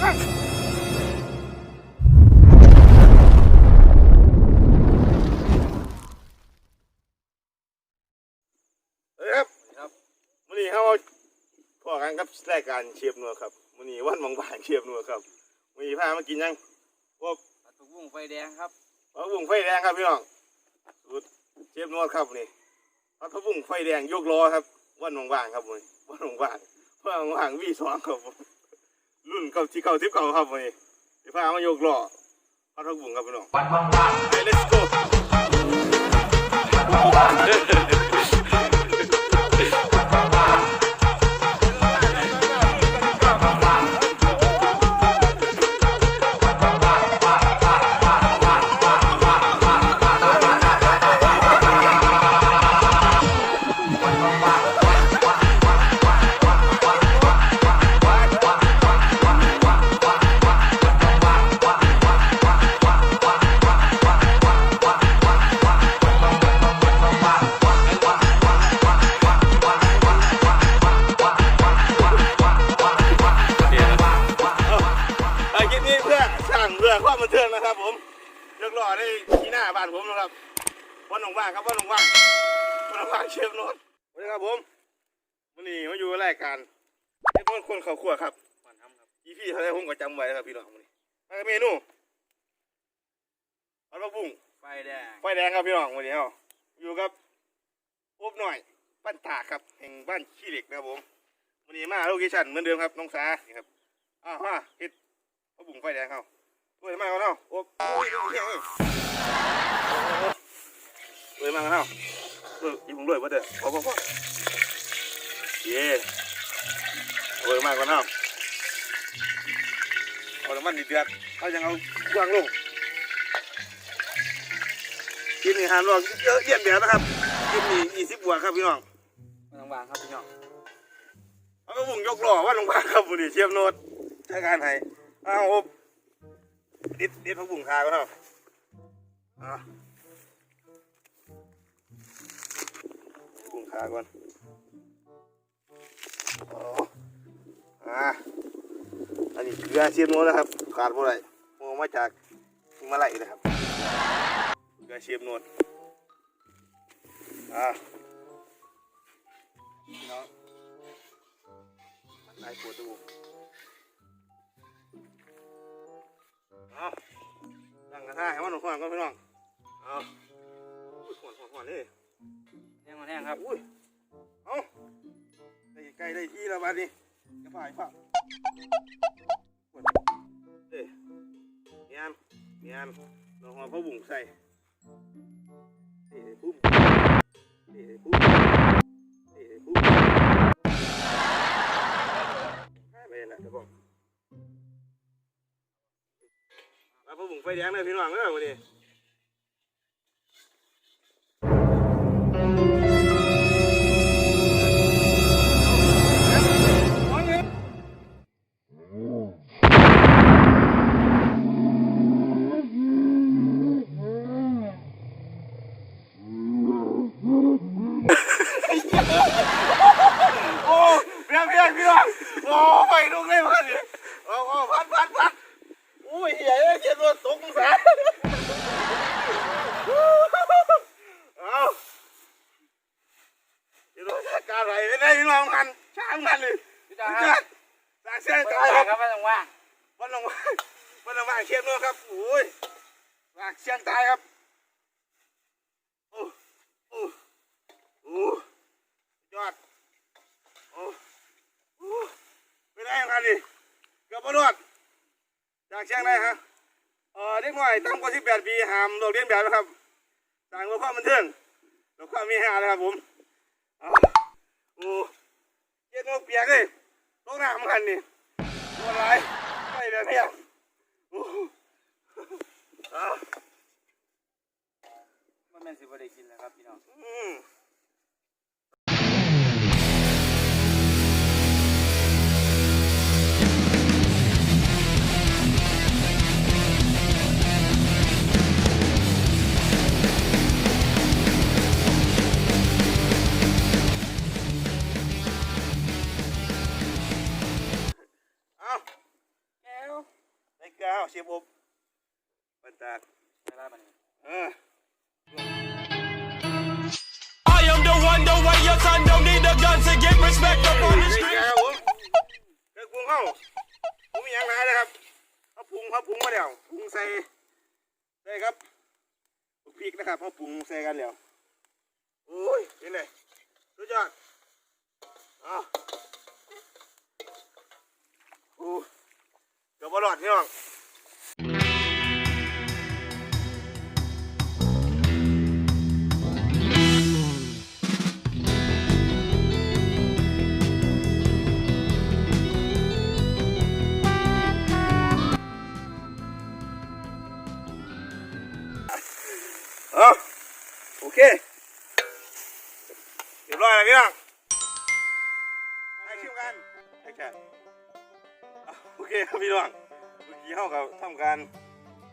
เอ้ยครับครับมื้อนี้เขาพอกันกับรายการเชฟนัวครับมื้อนี้วันบางบานเชฟนัวครับมื้อนี้พามากินหยังพวกปลาตุกบุ้งไฟแดงครับปลาบุ้งไฟแดงครับพี่น้องสูตรเชฟนัวครับนี่ปลาบุ้งไฟแดงยกล้อครับวันบางบานครับมื้อนี้วันบางบานเพื่อนบางวีสองครับผม รุ่นเก่าที่เก่าทิพเก่าครับมื้อนี้เดี๋ยวพามายกล้อปลาบุ้งครับพี่น้องวันว่างไป let's go ครับวันว่างๆวันว่างๆเชฟโนนสวัสดีครับผมวันนี้มาอยู่รายการเชฟโนนคนเขาครัวครับก่อนทำครับอีพี่เขาได้ผมก็จำไว้ครับพี่น้องวันนี้มากับเมนูปลาบุ้งไฟแดงไฟแดงครับพี่น้องวันนี้เฮาอยู่กับอบหน่อยบ้านตากครับแห่งบ้านขี้เหล็กนะครับผมวันนี้มาโลเคชั่นเหมือนเดิมครับน้องสานี่ครับอ้าวมาเฮ็ดปลาบุ้งไฟแดงเขาด้วยมากันเนาะอบโอ้ย เฮ้ยเฮ้ยด้วยมากันเนาะเอออีบุ้งด้วยป่ะเด้อพอพอพอเย่ด้วยมากันเนาะเอาน้ำมันนิดเดียวเขายังเอาวางลงกินนี่หารรองเยอะเยี่ยมเดียวนะครับกินนี่ยี่สิบบวกครับพี่น้องไม่ต้องวางครับพี่น้องเอาก็บุ่งยกล้อว่าลงมาครับบุรีเชียมโนดใช้การให้เอาอบดิดดิดพักบุ่งคาก็เท่าอะบุ่ง คาก่อนอ่าอันนี้เกลือเชียมโนนะครับ ขาดบ่ได้โมมาจากหิมาไลัยนะครับเกลือเชียมโนดอะพี่น้องนายปวดจมูกเอาตั้งกระทะให้มันหวานก่อนพี่น้องเอาอุ้ยหวานหวานหวานเลย งมันแห้งครับ อุ้ย เอาได้ใกล้ได้ที่แล้วบัดนี้จะฝ่ายฝ่าปวดเอ้ยเนียนเนียนเราหัวพ่อบุ๋งใส่เอ้ปุ๊บเอ้ปุ๊บเอ้ปุ๊บหายไปแล้วเดี๋ยวบอกมาพวกบุ๋งไฟแดงเลยพี่น้องเอ้ยวันนี้ องกันช้างกันเลยพี่จ้าครับสาเสียไม่ใจต้องควารังบครับไม่ต้องวางวันลงวันลงมาเชียบนู้ครับโอ้ยลากเชียงตายครับโอ้โอ้โอ้ยอดโอ้โอ้ไม่ได้ยังไงดิเกือบประโดดจากเชียงได้ฮะเออเด็กน้อยต่ำกว่า18ปีห้ามโดดเรียนแบบนะครับต่างกับความบันเทิงแล้วความมีหานะครับผมอ้าวโอ้ เย็นโนเปียกเลยตกน้ำกันนี่ตัวร้ายไปแบบเนี้ยโอ้โหอ้าวมันเป็นสิบได้กินแล้วครับพี่น้องากเวลามันเออ I am the one, the way your son don't need a gun to get respect up on the เฮ้ย street. ครับผมเครื่องปรุงเข้าปรุงอย่างไรนะครับเขาปรุงเขาปรุงมาแล้วปรุงใส่ใส่ครับพริกนะครับเขาปรุงใส่กันแล้วโอ้ยนี่เลยสุดยอดเอาโอ้เกือบบอลอดพี่น้อง เรียบร้อยแล้วพี่น้องให้ชิมกันให้แค่เอาโอเคครับพี่น้องเมื่อกี้เขากับทำการ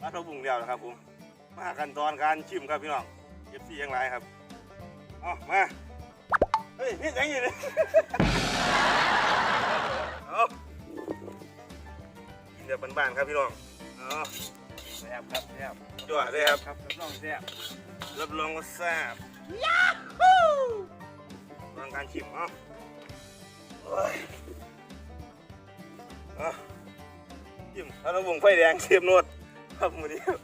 รัดเราบุงเดียวนะครับผมมากันตอนการชิมครับพี่น้องเก็บซี่ยังไรครับเอามาเฮ้ยนี่ยังอยู่เลยเอากินแบบบ้านๆครับพี่น้องเอาแซ่บครับแซ่บจวดเลยครับครับรับรองแซ่บรับรองว่าแซ่บยาฮู ลองการชิมเอะโอ้ยอะชิมถ้าต้องวงไฟแดงเสียบนวดครับมือนี้ครับ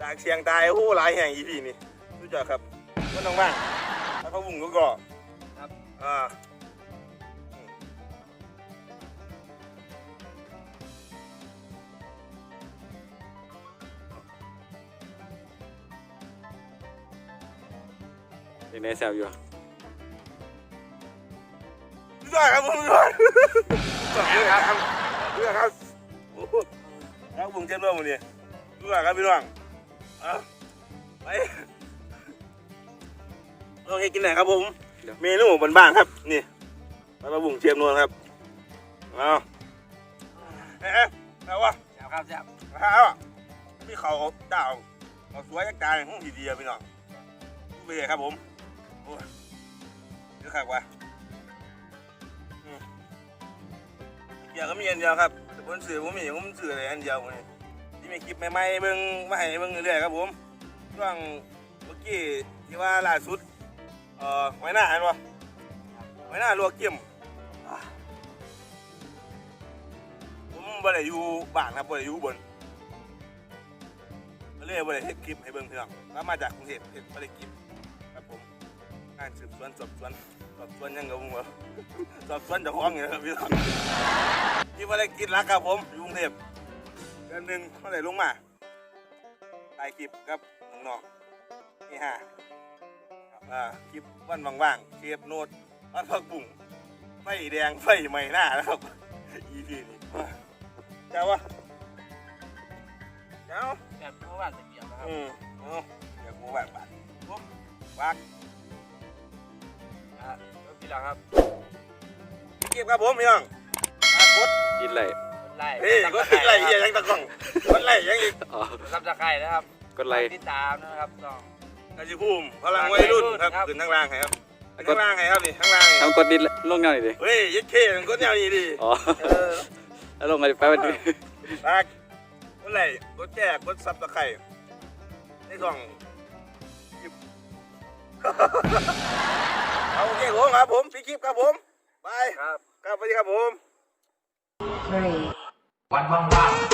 จากเชียงตายโอ้โหหลายแห่งอีพีนี่รู้จักครับก็ต้องบ้างถ้าเขาบุ่งก็กรอบครับอ่าอืมเป็นไงแซ่บอยู่ รู้จักครับผมรู้จักรู้จักครับรู้จักครับโอ้โหแล้วบุ่งเจ็บด้วยมือนี้รู้จักครับพี่น้องอะไปโอเคกินไหนครับผมเมนูบ้านๆครับนี่ปลาบุ่งเชียมนวลครับเอาเอ๊ะเอาวะแซ่บครับแซ่บเอาอะพี่เขาดาวเอาสวยจักจานห้องดีๆอะพี่น้องดูไปเลยครับผมโอ้ยเดี๋ยวขักว่ะ เกี่ยวก็มีอันเดียวครับแต่บนสื่อผมมีผมสื่ออะไรอันเดียวนี่ที่มีคลิปใหม่ๆเบิ่งมาให้เบิ่งเรื่อยๆครับผมช่วงเมื่อกี้ที่ว่าล่าสุดเอ่อไว้หน้าเห็นปะไว้หน้าลวกเกี่ยมอ่าผมบ่ได้อยู่บ้านครับบ่ได้อยู่บนก็เลยบ่ได้เฮ็ดคลิปให้เบิ่งเพี่องแล้วมาจากกรุงเทพเฮ็ดบ่ได้คลิปครับผมงานสืบสวนสอบสวน สอบสวนหยังกับผมวะสอบสวนเจ้าของนี่นะครับพี่น้องที่บ่ได้กินรักครับผมอยู่กรุงเทพเดือนหนึงบ่ได้ลงมาถ่ายคลิปกับน้องๆนี่ฮะอ่าคลิปวันว่างๆเชฟโนดวันพักบุ่งไฟแดงไฟไหม้หน้าแล้วครับ EP นี้อ่าเจ้าวะเจ้าแซ่บเพราะว่าตะเกียบนะครับอืมเอาเดี๋ยวกูแบกบาดปุ๊บวากอะแล้วพี่ หลังครับพี่เก็บครับผมพี่น้องมากดกินไหลไล่เฮ้ยกดติดไหลเฮียยังตะกล้องกดไหลยังอีกอ๋อซับตะไคร้นะครับกดไลค์ติดตามนะครับต้องกาจิภูมิพลังวัยรุ่นครับครับขึ้นข้างล่างให้ครับขึ้นข้างล่างให้ครับนี่ข้างล่างนี่ทำกดดินลงเงาหน่อยดิเฮ้ยยัดเคมันกดแนวนี้ดิอ๋อเออแล้วลงมาดิแป๊บนึงปากกดไหลกดแจกกดซับตะไคร่ในกล่องหยิบ เอาโอเคผมครับผมพี่คลิปครับผม ไป ครับ ครับสวัสดีครับผม three, วันว่างๆ